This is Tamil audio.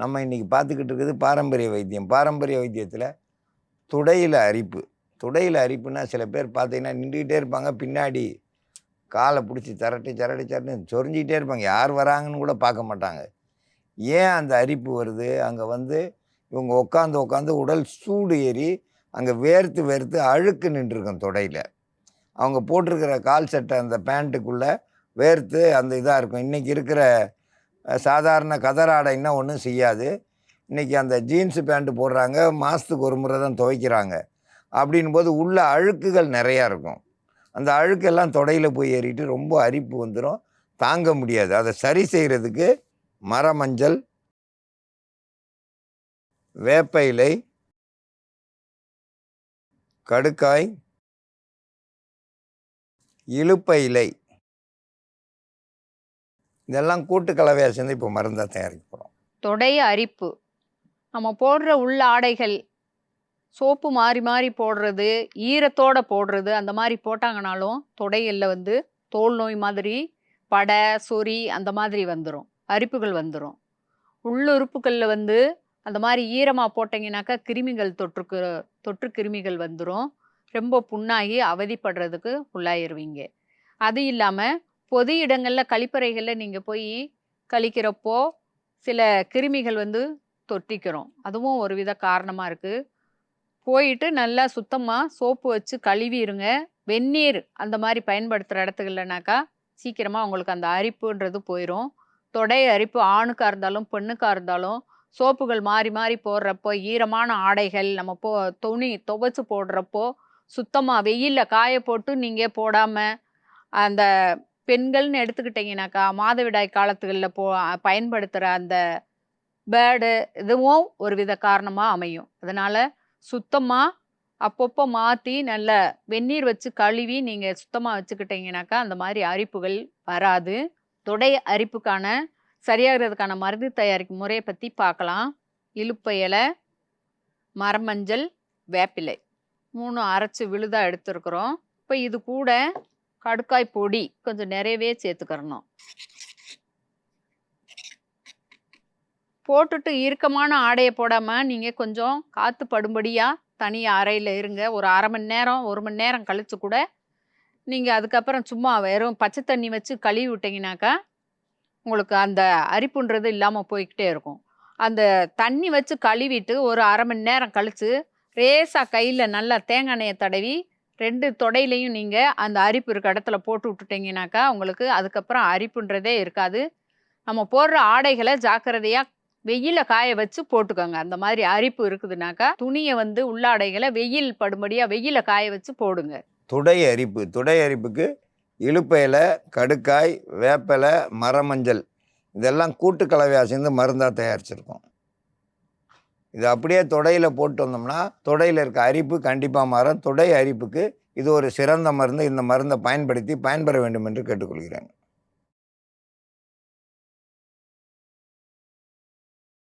நம்ம இன்றைக்கி பார்த்துக்கிட்டு இருக்குது பாரம்பரிய வைத்தியம். பாரம்பரிய வைத்தியத்தில் துடையில் அரிப்பு. துடையில் அரிப்புனா சில பேர் பார்த்தீங்கன்னா நின்றுக்கிட்டே இருப்பாங்க. பின்னாடி காலை பிடிச்சி திரட்டி திரட்டி திரட்டி சொரிஞ்சிக்கிட்டே இருப்பாங்க. யார் வராங்கன்னு கூட பார்க்க மாட்டாங்க. ஏன் அந்த அரிப்பு வருது? அங்கே வந்து இவங்க உட்காந்து உட்காந்து உடல் சூடு ஏறி அங்கே வேர்த்து வேர்த்து அழுக்கு நின்றுருக்கும் தொடையில். அவங்க போட்டிருக்கிற கால் சட்டை அந்த பேண்ட்டுக்குள்ளே வேர்த்து அந்த இதாக இருக்கும். இன்றைக்கி இருக்கிற சாதாரண கதர் ஆடைன்னா ஒன்றும் செய்யாது. இன்றைக்கி அந்த ஜீன்ஸு பேண்ட்டு போடுறாங்க மாதத்துக்கு ஒரு முறை தான் துவைக்கிறாங்க. அப்படின் போது உள்ள அழுக்குகள் நிறையா இருக்கும். அந்த அழுக்கெல்லாம் தொடையில் போய் ஏறிட்டு ரொம்ப அரிப்பு வந்துடும் தாங்க முடியாது. அதை சரி செய்கிறதுக்கு மரமஞ்சள் வேப்ப இலை கடுக்காய் இலுப்ப இலை. இதெல்லாம் கூட்டு கலவையாக சேர்ந்து இப்போ மருந்தாக தயாரிக்க போகிறோம் தொடை அரிப்பு. நம்ம போடுற உள்ள ஆடைகள் சோப்பு மாறி மாறி போடுறது ஈரத்தோட போடுறது அந்த மாதிரி போட்டாங்கனாலும் தொடையில் வந்து தோல் நோய் மாதிரி படை சொறி அந்த மாதிரி வந்துடும் அரிப்புகள் வந்துடும் உள்ளுறுப்புகளில் வந்து அந்த மாதிரி ஈரமாக போட்டிங்கனாக்கா கிருமிகள் தொற்றுக்கு தொற்று கிருமிகள் வந்துடும் ரொம்ப புண்ணாகி அவதிப்படுறதுக்கு உள்ளாயிருவீங்க. அது இல்லாமல் பொது இடங்களில் கழிப்பறைகளில் நீங்கள் போய் கழிக்கிறப்போ சில கிருமிகள் வந்து தொற்றிக்கிறோம். அதுவும் ஒரு வித காரணமாக இருக்குது போயிட்டு நல்லா சுத்தமாக சோப்பு வச்சு கழுவிடுங்க வெந்நீர் அந்த மாதிரி பயன்படுத்துகிற இடத்துக்குலனாக்கா சீக்கிரமாக உங்களுக்கு அந்த அரிப்புன்றது போயிடும் தொடை அரிப்பு ஆணுக்காக இருந்தாலும் பெண்ணுக்காக இருந்தாலும் சோப்புகள் மாறி மாறி போடுறப்போ ஈரமான ஆடைகள் நம்ம போ துணி துவைச்சு போடுறப்போ சுத்தமாக வெயிலில் காய போட்டு நீங்கள் போடாமல் அந்த பெண்கள்னு எடுத்துக்கிட்டிங்கனாக்கா மாதவிடாய் காலத்துகளில் போ பயன்படுத்துகிற அந்த பேடு இதுவும் ஒரு வித காரணமாக அமையும். அதனால் சுத்தமாக அப்பப்போ மாற்றி நல்ல வெந்நீர் வச்சு கழுவி நீங்கள் சுத்தமாக வச்சுக்கிட்டீங்கனாக்கா அந்த மாதிரி அரிப்புகள் வராது. தொடை அரிப்புக்கான சரியாகிறதுக்கான மருந்து தயாரிக்கும் முறையை பற்றி பார்க்கலாம். இலுப்பையலை மரமஞ்சள் வேப்பிலை. மூணு அரைச்சி விழுதாக எடுத்துருக்குறோம். இப்போ இது கூட கடுக்காய் பொடி கொஞ்சம் நிறையவே சேர்த்துக்கிறணும். போட்டுட்டு இறுக்கமான ஆடையை போடாமல் நீங்கள் கொஞ்சம் காற்று படும்படியாக தனி அறையில் இருங்க. ஒரு அரை மணி நேரம் ஒரு மணி நேரம் கழித்து கூட நீங்கள் அதுக்கப்புறம் சும்மா வெறும் பச்சை தண்ணி வச்சு கழுவி விட்டிங்கனாக்கா உங்களுக்கு அந்த அரிப்புன்றது இல்லாமல் போய்கிட்டே இருக்கும். அந்த தண்ணி வச்சு கழுவிட்டு ஒரு அரை மணி நேரம் கழித்து ரேசாக கையில் நல்லா தேங்காய் எண்ணெயை தடவி ரெண்டு தொடையிலையும் நீங்கள் அந்த அரிப்பு இருக்க இடத்துல போட்டு விட்டுட்டிங்கனாக்கா உங்களுக்கு அதுக்கப்புறம் அரிப்புன்றதே இருக்காது. நம்ம போடுற ஆடைகளை ஜாக்கிரதையாக வெயில காய வச்சு போட்டுக்கோங்க. அந்த மாதிரி அரிப்பு இருக்குதுனாக்கா துணியை வந்து உள்ளாடைகளை வெயில் படும்படியாக வெயில காய வச்சு போடுங்க. துடை அரிப்பு. துடை அரிப்புக்கு இலுப்ப கடுக்காய் வேப்பலை மரமஞ்சள் இதெல்லாம் கூட்டு கலவையாக சேர்ந்து மருந்தாக தயாரிச்சிருக்கோம். இது அப்படியே தொடையில் போட்டு வந்தோம்னா தொடையில் இருக்க அரிப்பு கண்டிப்பாக மாறும். தொடை அரிப்புக்கு இது ஒரு சிறந்த மருந்து. இந்த மருந்தை பயன்படுத்தி பயன்பெற வேண்டும் என்று கேட்டுக்கொள்கிறேன்.